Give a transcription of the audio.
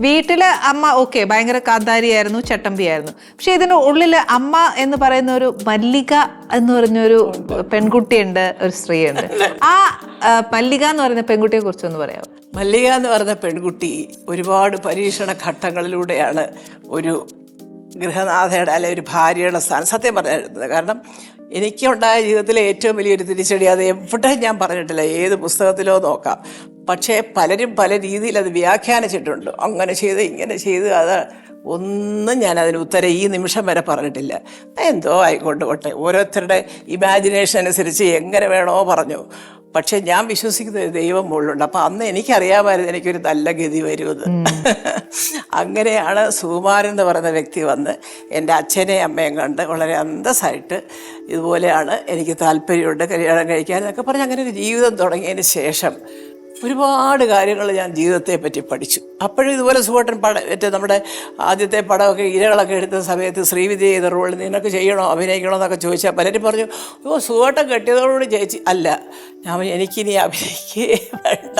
വീട്ടിൽ അമ്മ ഓക്കെ ഭയങ്കര കാന്താരിയായിരുന്നു ചട്ടമ്പിയായിരുന്നു. പക്ഷെ ഇതിന് ഉള്ളിൽ അമ്മ എന്ന് പറയുന്ന ഒരു മല്ലിക എന്ന് പറഞ്ഞൊരു പെൺകുട്ടിയുണ്ട് ഒരു സ്ത്രീയുണ്ട്. ആ മല്ലിക എന്ന് പറയുന്ന പെൺകുട്ടിയെ കുറിച്ചൊന്ന് പറയാമോ? മല്ലിക എന്ന് പറയുന്ന പെൺകുട്ടി ഒരുപാട് പരീക്ഷണ ഘട്ടങ്ങളിലൂടെയാണ് ഒരു ഗൃഹനാഥയുടെ അല്ലെ ഒരു ഭാര്യയുടെ സ്ഥാനം. സത്യം പറഞ്ഞിരുന്നത് കാരണം എനിക്കുണ്ടായ ജീവിതത്തിലെ ഏറ്റവും വലിയൊരു തിരിച്ചടി അത് എവിടെ ഞാൻ പറഞ്ഞിട്ടില്ല. ഏത് പുസ്തകത്തിലോ നോക്കാം. പക്ഷേ പലരും പല രീതിയിൽ അത് വ്യാഖ്യാനിച്ചിട്ടുണ്ട്. അങ്ങനെ ചെയ്ത് ഇങ്ങനെ ചെയ്ത് അത് ഒന്നും ഞാൻ അതിന് ഉത്തരം ഈ നിമിഷം വരെ പറഞ്ഞിട്ടില്ല. എന്തോ ആയിക്കോട്ടെ പോട്ടെ. ഓരോരുത്തരുടെ ഇമാജിനേഷൻ അനുസരിച്ച് എങ്ങനെ വേണോ പറഞ്ഞു. പക്ഷെ ഞാൻ വിശ്വസിക്കുന്ന ഒരു ദൈവം മുകളിലുണ്ട്. അപ്പം അന്ന് എനിക്കറിയാമായിരുന്നു എനിക്കൊരു നല്ല ഗതി വരുമെന്ന്. അങ്ങനെയാണ് സുകുമാരൻ എന്ന് പറയുന്ന വ്യക്തി വന്ന് എന്റെ അച്ഛനെ അമ്മയും കണ്ട് വളരെ അന്തസ്സായിട്ട് ഇതുപോലെയാണ് എനിക്ക് താല്പര്യമുണ്ട് കല്യാണം കഴിക്കാൻ എന്നൊക്കെ പറഞ്ഞ് അങ്ങനെ ഒരു ജീവിതം തുടങ്ങിയതിന് ശേഷം ഒരുപാട് കാര്യങ്ങൾ ഞാൻ ജീവിതത്തെ പറ്റി പഠിച്ചു. അപ്പോഴും ഇതുപോലെ സുഹോട്ടൻ പടം മറ്റേ നമ്മുടെ ആദ്യത്തെ പടമൊക്കെ ഇരകളൊക്കെ എടുത്ത സമയത്ത് ശ്രീവിദ്യ ചെയ്ത റോൾ നിനക്ക് ചെയ്യണോ അഭിനയിക്കണോ എന്നൊക്കെ ചോദിച്ചാൽ പലരും പറഞ്ഞു ഓ സുഹോട്ടം കെട്ടിയതോടുകൂടി ചേച്ചി അല്ല ഞാൻ എനിക്കിനി അഭിനയിക്കേ വേണ്ട.